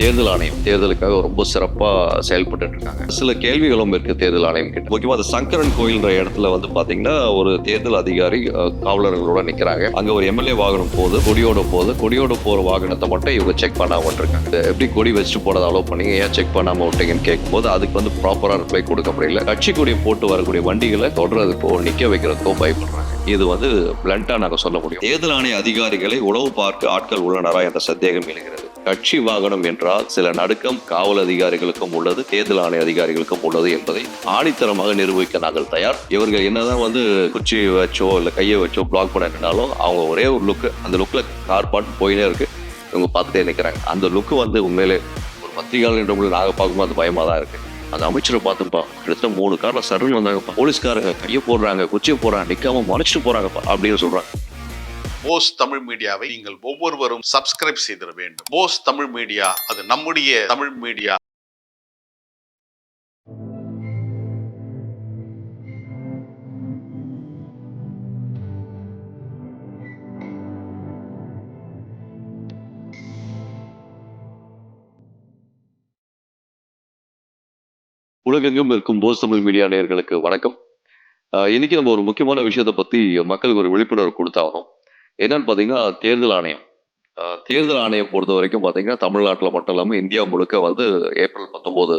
தேர்தல் ஆணையம் தேர்தலுக்காக ரொம்ப சிறப்பாக செயல்பட்டு இருக்காங்க. சில கேள்விகளும் இருக்கு தேர்தல் ஆணையம் கிட்ட. முக்கியமாக அந்த சங்கரன் கோயில்ன்ற இடத்துல வந்து பார்த்தீங்கன்னா ஒரு தேர்தல் அதிகாரி காவலர்களோட நிற்கிறாங்க அங்கே ஒரு எம்எல்ஏ வாகனம் போகுது கொடியோட போகுது. கொடியோட போகிற வாகனத்தை மட்டும் இவங்க செக் பண்ணாம இருக்காங்க எப்படி கொடி வச்சுட்டு போகிறத அலோவ் பண்ணீங்க? ஏன் செக் பண்ணாமல் விட்டீங்கன்னு கேட்கும்போது அதுக்கு வந்து ப்ராப்பராக ரிப்ளை கொடுக்க முடியல. கட்சி கொடியை போட்டு வரக்கூடிய வண்டிகளை தொடர்றதுக்கோ நிற்க வைக்கிறதுக்கோ பயப்படுறாங்க. இது வந்து பிளண்டா நாங்கள் சொல்ல முடியும். தேர்தல் ஆணைய அதிகாரிகளை உளவு பார்க்க ஆட்கள் உள்ளனரா என்ற சந்தேகம் எழுகிறது. கட்சி வாகனம் என்றால் சில நடுக்கம் காவல் அதிகாரிகளுக்கும் உள்ளது தேர்தல் ஆணைய அதிகாரிகளுக்கும் உள்ளது என்பதை ஆணித்தரமாக நிரூபிக்க நாங்கள் தயார். இவர்கள் என்னதான் வந்து குச்சி வச்சோ இல்லை கையை வச்சோ பிளாக் பண்ணினாலும் அவங்க ஒரே ஒரு லுக்கு அந்த லுக்கில் கார் பாட்டு போயினே இருக்கு. இவங்க பார்த்துட்டே நிற்கிறாங்க அந்த லுக்கு வந்து உண்மையிலே ஒரு பத்திரிகையாளர் என்ற முறையில் நாங்கள் பார்க்கும்போது அது பயமாக தான் இருக்குது அந்த அமைச்சரை பார்த்துப்பா கிட்டத்தட்ட மூணு காரில் சரண் வந்தாங்கப்பா. போலீஸ்காரங்க கையை போடுறாங்க குச்சியை போடுறாங்க நிற்காம மறைச்சிட்டு போகிறாங்கப்பா அப்படின்னு சொல்கிறாங்க போஸ் தமிழ் மீடியாவை நீங்கள் ஒவ்வொருவரும் சப்ஸ்கிரைப் செய்திட வேண்டும். போஸ் தமிழ் மீடியா அது நம்முடைய தமிழ் மீடியா. உலகெங்கும் இருக்கும் போஸ் தமிழ் மீடியா நேர்களுக்கு வணக்கம். இன்னைக்கு நம்ம ஒரு முக்கியமான விஷயத்தை பத்தி மக்களுக்கு ஒரு விழிப்புணர்வு கொடுத்தாகணும் என்னன்னு பார்த்தீங்கன்னா தேர்தல் ஆணையம். தேர்தல் ஆணையம் பொறுத்த வரைக்கும் பார்த்தீங்கன்னா தமிழ்நாட்டில் மட்டும் இல்லாமல் இந்தியா முழுக்க வந்து ஏப்ரல் பத்தொம்போது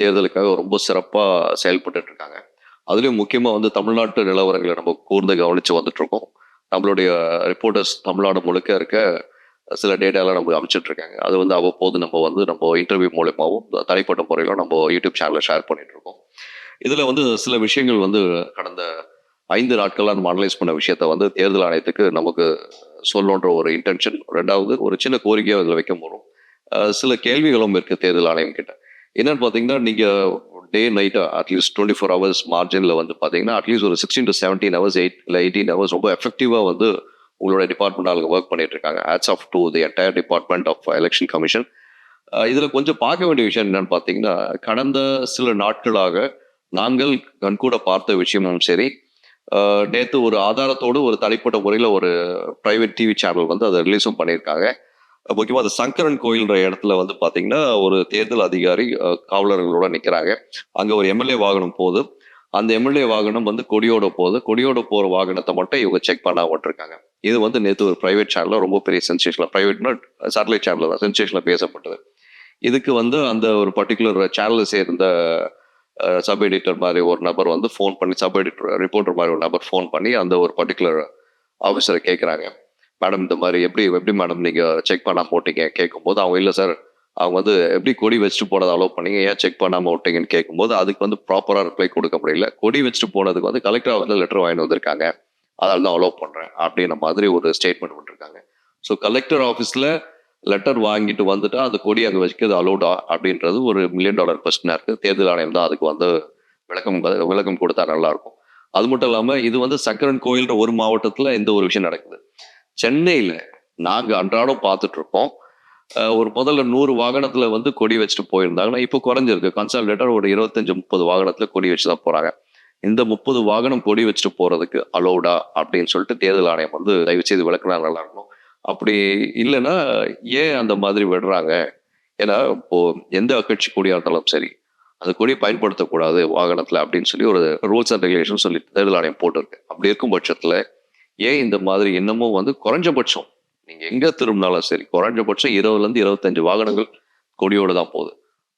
தேர்தலுக்காக ரொம்ப சிறப்பாக செயல்பட்டு இருக்காங்க. அதுலேயும் முக்கியமாக வந்து தமிழ்நாட்டு நிலவரங்களை நம்ம கூர்ந்து கவனித்து வந்துட்ருக்கோம் நம்மளுடைய ரிப்போர்ட்டர்ஸ் தமிழ்நாடு முழுக்க இருக்க சில டேட்டாலாம் நம்ம அமைச்சிட்டு இருக்காங்க. அது வந்து அவ்வப்போது நம்ம வந்து நம்ம இன்டர்வியூ மூலயமாவும் தனிப்பட்ட முறையிலும் நம்ம யூடியூப் சேனலில் ஷேர் பண்ணிகிட்ருக்கோம் இருக்கோம். இதில் வந்து சில விஷயங்கள் வந்து கடந்த ஐந்து நாட்களாக நம்ம அனலைஸ் பண்ண விஷயத்த வந்து தேர்தல் ஆணையத்துக்கு நமக்கு சொல்லணுன்ற ஒரு இன்டென்ஷன் ரெண்டாவது ஒரு சின்ன கோரிக்கையை அதில் வைக்க போகிறோம் சில கேள்விகளும் இருக்குது தேர்தல் ஆணையம் கிட்ட. என்னன்னு பார்த்தீங்கன்னா நீங்கள் day நைட்டாக at least twenty four hours மார்ஜினில் வந்து பார்த்தீங்கன்னா அட்லீஸ்ட் ஒரு sixteen to seventeen hours eight இல்லை எயிட்டீன் ஹவர்ஸ் ரொம்ப எஃபெக்டிவாக வந்து உங்களோட டிபார்ட்மெண்ட் ஆளுங்க ஒர்க் பண்ணிட்டு இருக்காங்க. Hats off to the entire department of election commission இதில் கொஞ்சம் பார்க்க வேண்டிய விஷயம் என்னன்னு பார்த்தீங்கன்னா கடந்த சில நாட்களாக நாங்கள் கண்கூட பார்த்த விஷயமும் சரி நேற்று ஒரு ஆதாரத்தோடு ஒரு தனிப்பட்ட முறையில் ஒரு ப்ரைவேட் டிவி சேனல் வந்து அதை ரிலீஸும் பண்ணியிருக்காங்க. முக்கியமாக அந்த சங்கரன் கோயில்ன்ற இடத்துல வந்து பார்த்தீங்கன்னா ஒரு தேர்தல் அதிகாரி காவலர்களோட நிற்கிறாங்க அங்கே ஒரு எம்எல்ஏ வாகனம் போகுது. அந்த எம்எல்ஏ வாகனம் வந்து கொடியோட போகுது. கொடியோட போகிற வாகனத்தை மட்டும் இவங்க செக் பண்ண விட்டுருக்காங்க இது வந்து நேற்று ஒரு ப்ரைவேட் சேனலில் ரொம்ப பெரிய சென்சேஷனில் ப்ரைவேட்னா சேட்டலைட் சேனலில் தான் சென்சேஷனில் பேசப்பட்டது. இதுக்கு வந்து அந்த ஒரு பர்டிகுலர் சேனலை சேர்ந்த சப் எடிட்டர் மாதிரி ஒரு நபர் வந்து ஃபோன் பண்ணி சப் எடிட்டர் ரிப்போர்ட்டர் மாதிரி ஒரு நபர் ஃபோன் பண்ணி அந்த ஒரு பர்டிகுலர் ஆஃபீஸரை கேட்குறாங்க மேடம் இந்த மாதிரி எப்படி எப்படி மேடம் நீங்கள் செக் பண்ணாம போட்டீங்க கேட்கும்போது அவங்க இல்லை சார் அவங்க வந்து எப்படி கொடி வச்சுட்டு போனதை அலோவ் பண்ணீங்க? ஏன் செக் பண்ணாமல் விட்டீங்கன்னு கேட்கும்போது அதுக்கு வந்து ப்ராப்பராக ரிப்ளை கொடுக்க முடியல. கொடி வச்சுட்டு போனதுக்கு வந்து கலெக்டர் வந்து லெட்டர் வாங்கிட்டு வந்திருக்காங்க. அதனால தான் அலோவ் பண்ணுறேன் அப்படின்ற மாதிரி ஒரு ஸ்டேட்மெண்ட் பண்ணிருக்காங்க ஸோ கலெக்டர் ஆஃபீஸில் லெட்டர் வாங்கிட்டு வந்துட்டா அந்த கொடி அங்கே வச்சுக்கிறது அலோடா அப்படின்றது ஒரு மில்லியன் டாலர் கொஸ்டினாக இருக்குது தேர்தல் ஆணையம் தான் அதுக்கு வந்து விளக்கம் விளக்கம் கொடுத்தா நல்லாயிருக்கும் அது மட்டும் இல்லாமல் இது வந்து சக்கரன் கோயில்ன்ற ஒரு மாவட்டத்தில் இந்த ஒரு விஷயம் நடக்குது. சென்னையில் நாங்கள் அன்றாடம் பார்த்துட்டு இருக்கோம் ஒரு முதல்ல நூறு வாகனத்தில் வந்து கொடி வச்சுட்டு போயிருந்தாங்கன்னா இப்போ குறைஞ்சிருக்கு. கன்சால்டேட்டர் ஒரு இருபத்தஞ்சு முப்பது வாகனத்தில் கொடி வச்சு தான் போகிறாங்க இந்த முப்பது வாகனம் கொடி வச்சுட்டு போகிறதுக்கு அலோடா அப்படின்னு சொல்லிட்டு தேர்தல் ஆணையம் வந்து தயவு செய்து விளக்குனா நல்லா இருக்கும். அப்படி இல்லைன்னா ஏன் அந்த மாதிரி விடுறாங்க? ஏன்னா இப்போ எந்த கட்சி கொடியாக இருந்தாலும் சரி அந்த கொடியை பயன்படுத்தக்கூடாது வாகனத்தில் அப்படின்னு சொல்லி ஒரு ரூல்ஸ் அண்ட் ரெகுலேஷன் சொல்லி தேர்தல் ஆணையம் போட்டிருக்கு. அப்படி இருக்கும் பட்சத்தில் ஏன் இந்த மாதிரி இன்னமும் வந்து குறைஞ்சபட்சம் நீங்கள் எங்கே திரும்பினாலும் சரி குறைஞ்சபட்சம் இருபதுலேருந்து இருபத்தஞ்சு வாகனங்கள் கொடியோடு தான் போகுது.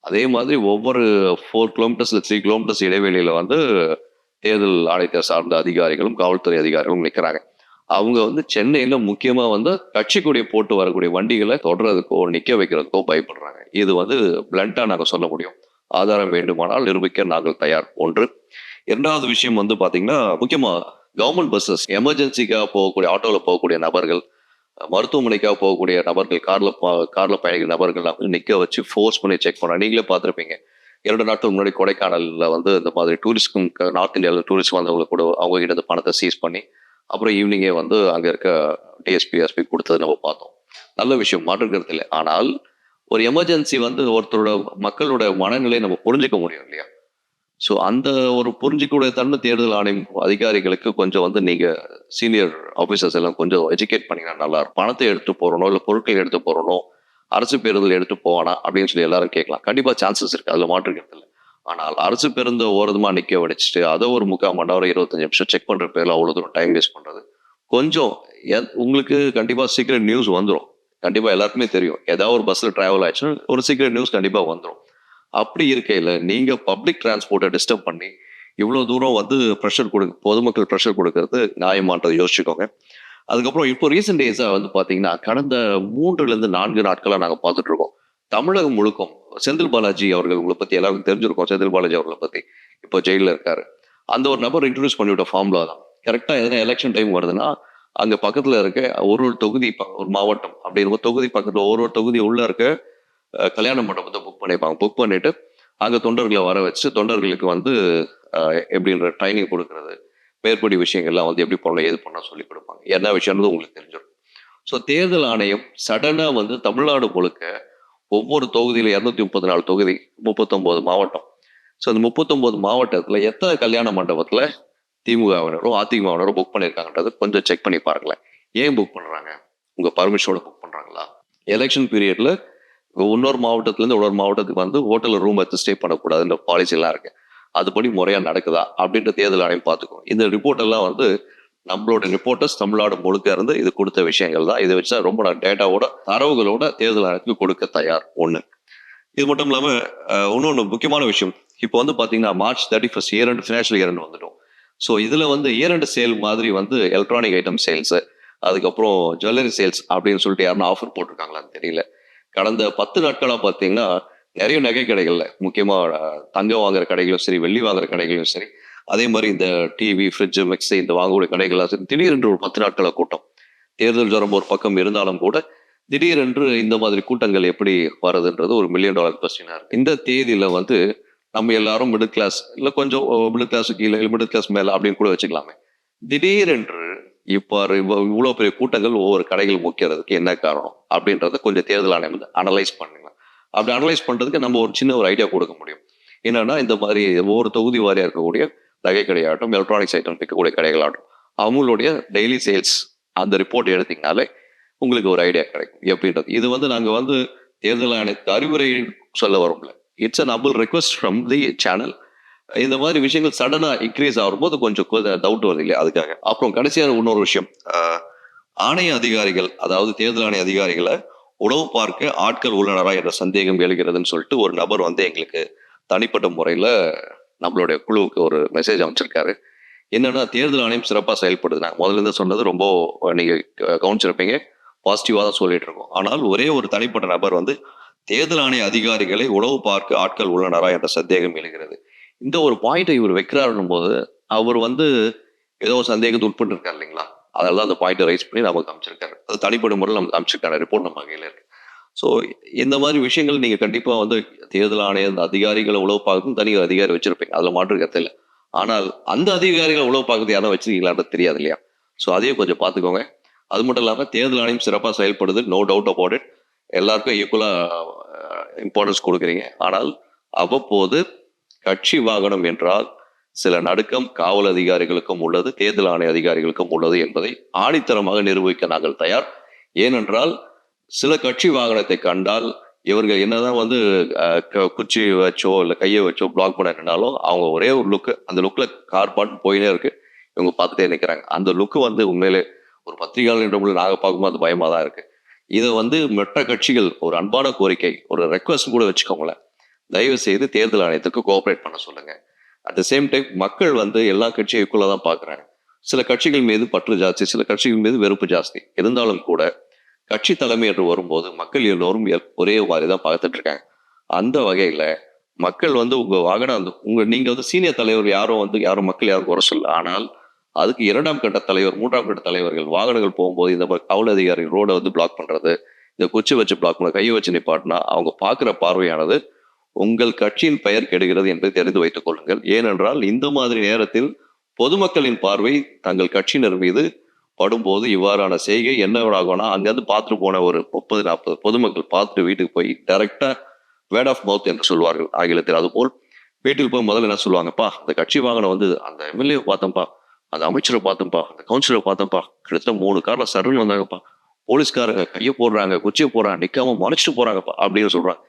அதே மாதிரி ஒவ்வொரு ஃபோர் கிலோமீட்டர்ஸில் த்ரீ கிலோமீட்டர்ஸ் இடைவெளியில் வந்து தேர்தல் ஆணையத்தை சார்ந்த அதிகாரிகளும் காவல்துறை அதிகாரிகளும் நிற்கிறாங்க அவங்க வந்து சென்னையில் முக்கியமாக வந்து கட்சி போட்டு வரக்கூடிய வண்டிகளை தொடர்றதுக்கோ நிற்க வைக்கிறதுக்கோ பயப்படுறாங்க. இது வந்து பிளண்டா நாங்கள் சொல்ல முடியும். ஆதாரம் வேண்டுமானால் நிரூபிக்க நாங்கள் தயார். ஒன்று. இரண்டாவது விஷயம் வந்து பாத்தீங்கன்னா முக்கியமாக கவர்மெண்ட் பஸ்ஸஸ் எமர்ஜென்சிக்காக போகக்கூடிய ஆட்டோவில் போகக்கூடிய நபர்கள் மருத்துவமனைக்காக போகக்கூடிய நபர்கள் கார்ல கார்ல பயணிக்கிற நபர்கள் வந்து நிக்க வச்சு ஃபோர்ஸ் பண்ணி செக் பண்ண நீங்களே பார்த்துருப்பீங்க. இரண்டு நாட்கள் முன்னாடி கொடைக்கானல்ல வந்து இந்த மாதிரி டூரிஸ்ட்க்கும் நார்த் இந்தியாவில் டூரிஸ்ட் வந்தவங்க கூட அவங்க கிட்ட பணத்தை சீஸ் பண்ணி அப்புறம் ஈவினிங்கே வந்து அங்கே இருக்க டிஎஸ்பி எஸ்பி கொடுத்தது நம்ம பார்த்தோம். நல்ல விஷயம் மாற்றுக்கிறது இல்லை. ஆனால் ஒரு எமர்ஜென்சி வந்து ஒருத்தரோட மக்களோட மனநிலையை நம்ம புரிஞ்சிக்க முடியும் இல்லையா? ஸோ அந்த ஒரு புரிஞ்சிக்கூடிய தன்மை தேர்தல் ஆணையம் அதிகாரிகளுக்கு கொஞ்சம் வந்து நீங்கள் சீனியர் ஆஃபீஸர்ஸ் எல்லாம் கொஞ்சம் எஜுகேட் பண்ணிங்கன்னா நல்லா இருக்கும். பணத்தை எடுத்து போகிறனோ இல்லை பொருட்களை எடுத்து போகிறனோ அரசு பேருந்தில் எடுத்து போவானா அப்படின்னு சொல்லி எல்லாரும் கேட்கலாம். கண்டிப்பாக சான்சஸ் இருக்குது அதில் மாற்றுக்கிறது இல்லை. ஆனால் அரசு பேருந்து ஓரமா நிற்க வடிச்சிட்டு அதை ஒரு முக்கால் மணி நேரம் இருபத்தஞ்சு நிமிஷம் செக் பண்ணுற பேரில் அவ்வளோ தூரம் டைம் வேஸ்ட் பண்ணுறது கொஞ்சம் உங்களுக்கு கண்டிப்பாக சீக்கிரம் நியூஸ் வந்துடும் கண்டிப்பாக எல்லாருக்குமே தெரியும். ஏதாவது ஒரு பஸ்ஸில் ட்ராவல் ஆச்சுன்னா ஒரு சீக்கிரம் நியூஸ் கண்டிப்பாக வந்துடும் அப்படி இருக்கையில நீங்கள் பப்ளிக் டிரான்ஸ்போர்ட்டை டிஸ்டர்ப் பண்ணி இவ்வளோ தூரம் வந்து ப்ரெஷர் கொடு பொதுமக்கள் ப்ரெஷர் கொடுக்கறது நியாயமான்றதை யோசிச்சுக்கோங்க. அதுக்கப்புறம் இப்போ ரீசெண்ட் டேஸாக வந்து பார்த்தீங்கன்னா கடந்த மூன்றுலேருந்து நான்கு நாட்களாக நாங்கள் பார்த்துட்ருக்கோம் தமிழகம் முழுக்கும் செந்தில் பாலாஜி அவர்கள் உங்களை பற்றி எல்லாருக்கும் தெரிஞ்சிருக்கும். செந்தில் பாலாஜி அவர்களை பற்றி இப்போ ஜெயிலில் இருக்காரு. அந்த ஒரு நபர் இன்ட்ரடியூஸ் பண்ணிவிட்ட ஃபார்ம்ல தான். கரெக்டாக எதனா எலெக்ஷன் டைம் வருதுன்னா அங்கே பக்கத்தில் இருக்க ஒரு ஒரு தொகுதி ஒரு மாவட்டம் அப்படிங்கிற தொகுதி பக்கத்தில் ஒரு ஒரு தொகுதி உள்ள இருக்க கல்யாண மண்டபத்தை புக் பண்ணிப்பாங்க. புக் பண்ணிட்டு அங்கே தொண்டர்களை வர வச்சு தொண்டர்களுக்கு வந்து எப்படின்ற ட்ரைனிங் கொடுக்கறது மேற்படி விஷயங்கள்லாம் வந்து எப்படி பண்ணலாம் எது பண்ண சொல்லி கொடுப்பாங்க. என்ன விஷயம்னு உங்களுக்கு தெரிஞ்சிருக்கும். ஸோ தேர்தல் ஆணையம் சடனாக வந்து தமிழ்நாடு முழுக்க ஒவ்வொரு தொகுதியில இரநூத்தி முப்பத்தி நாலு தொகுதி முப்பத்தொன்பது மாவட்டம். ஸோ அந்த முப்பத்தொன்பது மாவட்டத்துல எத்தனை கல்யாண மண்டபத்துல திமுகவினரோ அதிமுகவினரோ புக் பண்ணியிருக்காங்கன்றது கொஞ்சம் செக் பண்ணி பாருங்களேன். ஏன் புக் பண்றாங்க? உங்க பர்மிஷனோட புக் பண்றாங்களா? எலெக்ஷன் பீரியட்ல இன்னொரு மாவட்டத்துலேருந்து இன்னொரு மாவட்டத்துக்கு வந்து ஹோட்டலில் ரூம் எடுத்து ஸ்டே பண்ணக்கூடாதுன்ற பாலிசிலாம் இருக்குது இருக்கு. அதுபடி முறையாக நடக்குதா? அப்படின்ற தேர்தல் ஆணையம் பார்த்துக்கும் இந்த ரிப்போர்ட் எல்லாம் வந்து நம்மளோட ரிப்போர்ட்டர்ஸ் தமிழ்நாடு முழுக்க இருந்து இது கொடுத்த விஷயங்கள் தான். இதை வச்சா ரொம்ப நான் டேட்டாவோட தரவுகளோட தேர்தல் ஆணையத்துக்கு கொடுக்க தயார் ஒண்ணு. இது மட்டும் இல்லாமல் இன்னொன்று முக்கியமான விஷயம். இப்போ வந்து பார்த்தீங்கன்னா மார்ச் தேர்ட்டி ஃபர்ஸ்ட் இயர் ரெண்டு ஃபினான்ஷியல் இயர் வந்துடும் ஸோ இதில் வந்து இயர் சேல் மாதிரி வந்து எலக்ட்ரானிக் ஐட்டம் சேல்ஸு அதுக்கப்புறம் ஜுவல்லரி சேல்ஸ் அப்படின்னு சொல்லிட்டு யாருன்னா ஆஃபர் போட்டிருக்காங்களான்னு தெரியல. கடந்த பத்து நாட்களாக பார்த்தீங்கன்னா நிறைய நகை கடைகளில் முக்கியமாக தங்கம் வாங்குற கடைகளும் சரி வெள்ளி வாங்குற கடைகளும் சரி அதே மாதிரி இந்த டிவி ஃப்ரிட்ஜு மிக்ஸி இந்த வாங்கக்கூடிய கடைகள் சரி திடீரென்று ஒரு பத்து நாட்கள கூட்டம். தேர்தல் ஜுரம் ஒரு பக்கம் இருந்தாலும் கூட திடீரென்று இந்த மாதிரி கூட்டங்கள் எப்படி வருதுன்றது ஒரு மில்லியன் டாலர் கொஸ்டினாக இருக்கு. இந்த தேதியில் வந்து நம்ம எல்லாரும் மிடில் கிளாஸ் இல்லை கொஞ்சம் மிடில் கிளாஸ் கீழே மிடில் கிளாஸ் மேலே அப்படின்னு கூட வச்சுக்கலாமே. திடீரென்று இப்போ இவ்வளோ பெரிய கூட்டங்கள் ஒவ்வொரு கடைகள் முக்கிறதுக்கு என்ன காரணம் அப்படின்றத கொஞ்சம் தேர்தல் ஆணையம் வந்து அனலைஸ் பண்ணிக்கலாம் அப்படி அனலைஸ் பண்ணுறதுக்கு நம்ம ஒரு சின்ன ஒரு ஐடியா கொடுக்க முடியும். என்னன்னா இந்த மாதிரி ஒவ்வொரு தொகுதி வாரியாக இருக்கக்கூடிய நகை கடையாகட்டும் எலக்ட்ரானிக்ஸ் ஐட்டம் விற்கக்கூடிய கடைகளாகட்டும் அவங்களுடைய டெய்லி சேல்ஸ் அந்த ரிப்போர்ட் எடுத்தீங்கனாலே உங்களுக்கு ஒரு ஐடியா கிடைக்கும். எப்படின்றது? இது வந்து நாங்கள் வந்து தேர்தல் ஆணையத்துக்கு அறிவுரை சொல்ல வரோம்ல. It's a noble request from the channel இந்த மாதிரி விஷயங்கள் சடனாக இன்க்ரீஸ் ஆகும்போது கொஞ்சம் டவுட் வருது இல்லையா? அதுக்காக. அப்புறம் கடைசியாக இன்னொரு விஷயம். ஆணைய அதிகாரிகள் அதாவது தேர்தல் ஆணைய அதிகாரிகளை உணவு பார்க்க ஆட்கள் உள்ளனரா என்ற சந்தேகம் எழுகிறதுன்னு சொல்லிட்டு ஒரு நபர் வந்து எங்களுக்கு தனிப்பட்ட முறையில் நம்மளுடைய குழுவுக்கு ஒரு மெசேஜ் அமைச்சிருக்காரு என்னன்னா தேர்தல் ஆணையம் சிறப்பாக செயல்படுது. நான் முதல்ல இருந்து சொன்னது ரொம்ப நீங்கள் கவனிச்சிருப்பீங்க. பாசிட்டிவாக தான் சொல்லிட்டு இருக்கோம். ஆனால் ஒரே ஒரு தனிப்பட்ட நபர் வந்து தேர்தல் ஆணைய அதிகாரிகளை உளவு பார்க்க ஆட்கள் உள்ளனரா என்ற சந்தேகம் எழுகிறது. இந்த ஒரு பாயிண்டை இவர் வைக்கிறாருன்னும் போது அவர் வந்து ஏதோ சந்தேகத்தை உட்பட்டு இருக்காரு இல்லைங்களா? அதனால தான் அந்த பாயிண்டை ரைஸ் பண்ணி நமக்கு அமைச்சிருக்காரு அது தனிப்பட்ட முறையில் நமக்கு அமைச்சிருக்காரு ரிப்போர்ட் நம்ம வகையில் இருக்கு. ஸோ இந்த மாதிரி விஷயங்கள் நீங்கள் கண்டிப்பாக வந்து தேர்தல் ஆணைய அந்த அதிகாரிகளை உழவு பார்க்கணும் தனி அதிகாரி வச்சிருப்பீங்க. அதில் மாற்று கருத்து இல்லை. ஆனால் அந்த அதிகாரிகளை உழவு பார்க்கறது யாரும் வச்சிருக்கீங்களான்றது தெரியாது இல்லையா? ஸோ அதையும் கொஞ்சம் பார்த்துக்கோங்க. அது மட்டும் இல்லாமல் தேர்தல் ஆணையம் சிறப்பாக செயல்படுது. நோ டவுட் அபவுட் இட் எல்லாருக்கும் ஈக்குவலாக இம்பார்ட்டன்ஸ் கொடுக்குறீங்க. ஆனால் அவ்வப்போது கட்சி வாகனம் என்றால் சில நடுக்கம் காவல் அதிகாரிகளுக்கும் உள்ளது தேர்தல் ஆணைய அதிகாரிகளுக்கும் உள்ளது என்பதை ஆணித்தரமாக நிரூபிக்க நாங்கள் தயார். ஏனென்றால் சில கட்சி வாகனத்தை கண்டால் இவர்கள் என்னதான் வந்து க- குச்சி வச்சோ இல்லை கையை வச்சோ பிளாக் பண்ண நின்னாலும் அவங்க ஒரே ஒரு லுக்கு அந்த லுக்கில் கார் பாட்டு போயினே இருக்கு. இவங்க பார்த்துட்டே நிற்கிறாங்க அந்த லுக்கு வந்து உண்மையிலே ஒரு பத்திரிகையாளர் என்ற நாங்கள் பார்க்கும்போது பயமாக தான் இருக்கு. இதை வந்து மற்ற கட்சிகள் ஒரு அன்பான கோரிக்கை ஒரு ரெக்வஸ்ட் கூட வச்சுக்கோங்களேன். தயவு செய்து தேர்தல் ஆணையத்துக்கு கோஆப்ரேட் பண்ண சொல்லுங்க. அட் த சேம் டைம் மக்கள் வந்து எல்லா கட்சியும் தான் பார்க்குறாங்க. சில கட்சிகள் மீது பற்று ஜாஸ்தி சில கட்சிகள் மீது வெறுப்பு ஜாஸ்தி. இருந்தாலும் கூட கட்சி தலைமை என்று வரும்போது மக்கள் எல்லோரும் ஒரே மாதிரி தான் பார்த்துட்டு இருக்காங்க. அந்த வகையில மக்கள் வந்து உங்க வாகனம் அந்த உங்க நீங்க வந்து சீனியர் தலைவர் யாரும் வந்து யாரும் மக்கள் யாரும் குறை சொல்ல ஆனால் அதுக்கு இரண்டாம் கட்ட தலைவர் மூன்றாம் கட்ட தலைவர்கள் வாகனங்கள் போகும்போது இந்த மாதிரி காவல் அதிகாரி ரோடை வந்து பிளாக் பண்றது இந்த குச்சி வச்சு பிளாக் பண்ண கையை வச்சு நிப்பாட்டினா அவங்க பார்க்குற பார்வையானது உங்கள் கட்சியின் பெயர் கெடுகிறது என்று தெரிந்து வைத்துக் கொள்ளுங்கள். ஏனென்றால் இந்த மாதிரி நேரத்தில் பொதுமக்களின் பார்வை தங்கள் கட்சியினர் மீது படும்போது இவ்வாறான செய்கை என்ன ஆகும்னா அங்கேருந்து பார்த்துட்டு போன ஒரு முப்பது நாற்பது பொதுமக்கள் பார்த்துட்டு வீட்டுக்கு போய் டைரக்டா வேர்ட் ஆஃப் மவுத் என்று சொல்வார்கள் ஆங்கிலத்தில். அதுபோல் வீட்டுக்கு போய் முதல்ல என்ன சொல்லுவாங்கப்பா அந்த கட்சி வாகனம் வந்து அந்த எம்எல்ஏ பார்த்தோம்ப்பா அந்த அமைச்சரை பார்த்தோம்ப்பா அந்த கவுன்சிலரை பார்த்தோம்ப்பா கிட்டத்தட்ட மூணு காரில் சரண் வந்தாங்கப்பா. போலீஸ்காரங்க கையை போடுறாங்க குச்சியை போடுறாங்க நிற்காம மறைச்சிட்டு போறாங்கப்பா அப்படின்னு சொல்றாங்க.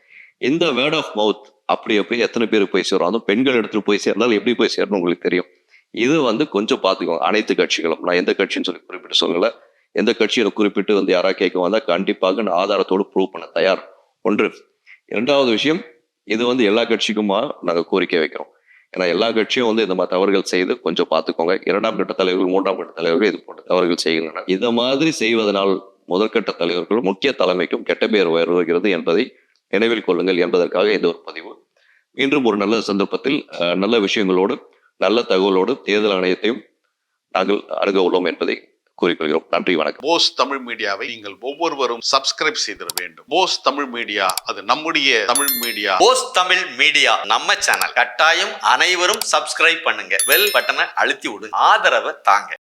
இந்த வேர்ட் ஆஃப் மவுத் அப்படி போய் எத்தனை பேருக்கு போய் சேரும்? அதுவும் பெண்கள் இடத்துல போய் சேர்ந்தாலும் எப்படி போய் சேரணும் உங்களுக்கு தெரியும்? இது வந்து கொஞ்சம் பார்த்துக்கோங்க. அனைத்து கட்சிகளும். நான் எந்த கட்சின்னு சொல்லி குறிப்பிட்டு சொல்லல. எந்த கட்சியில குறிப்பிட்டு வந்து யாராவது கேட்க வந்தால் கண்டிப்பாக நான் ஆதாரத்தோடு ப்ரூவ் பண்ண தயார். ஒன்று. இரண்டாவது விஷயம் இது வந்து எல்லா கட்சிக்குமா நாங்கள் கோரிக்கை வைக்கிறோம். ஏன்னா எல்லா கட்சியும் வந்து இந்த மாதிரி தவறுகள் செய்து கொஞ்சம் பார்த்துக்கோங்க. இரண்டாம் கட்ட தலைவர்கள் மூன்றாம் கட்ட தலைவர்கள் இது போன்ற தவறுகள் செய்கின்றன இந்த மாதிரி செய்வதனால் முதற்கட்ட தலைவர்களும் முக்கிய தலைமைக்கும் கெட்ட பெயர் வருகிறது என்பதை நினைவில் கொள்ளுங்கள் என்பதற்காக இந்த ஒரு பதிவு. மீண்டும் ஒரு நல்ல சந்தர்ப்பத்தில் நல்ல விஷயங்களோடு நல்ல தகவலோடு தேர்தல் ஆணையத்தையும் நாங்கள் அணுக உள்ளோம் என்பதை கூறிக்கொள்கிறோம். நன்றி வணக்கம். போஸ் தமிழ் மீடியாவை நீங்கள் ஒவ்வொருவரும் சப்ஸ்கிரைப் செய்திட வேண்டும். போஸ் தமிழ் மீடியா அது நம்முடைய தமிழ் மீடியா. போஸ் தமிழ் மீடியா நம்ம சேனல் கட்டாயம் அனைவரும் சப்ஸ்கிரைப் பண்ணுங்க. பெல் பட்டனை அழுத்தி விடுங்க. ஆதரவை தாங்க.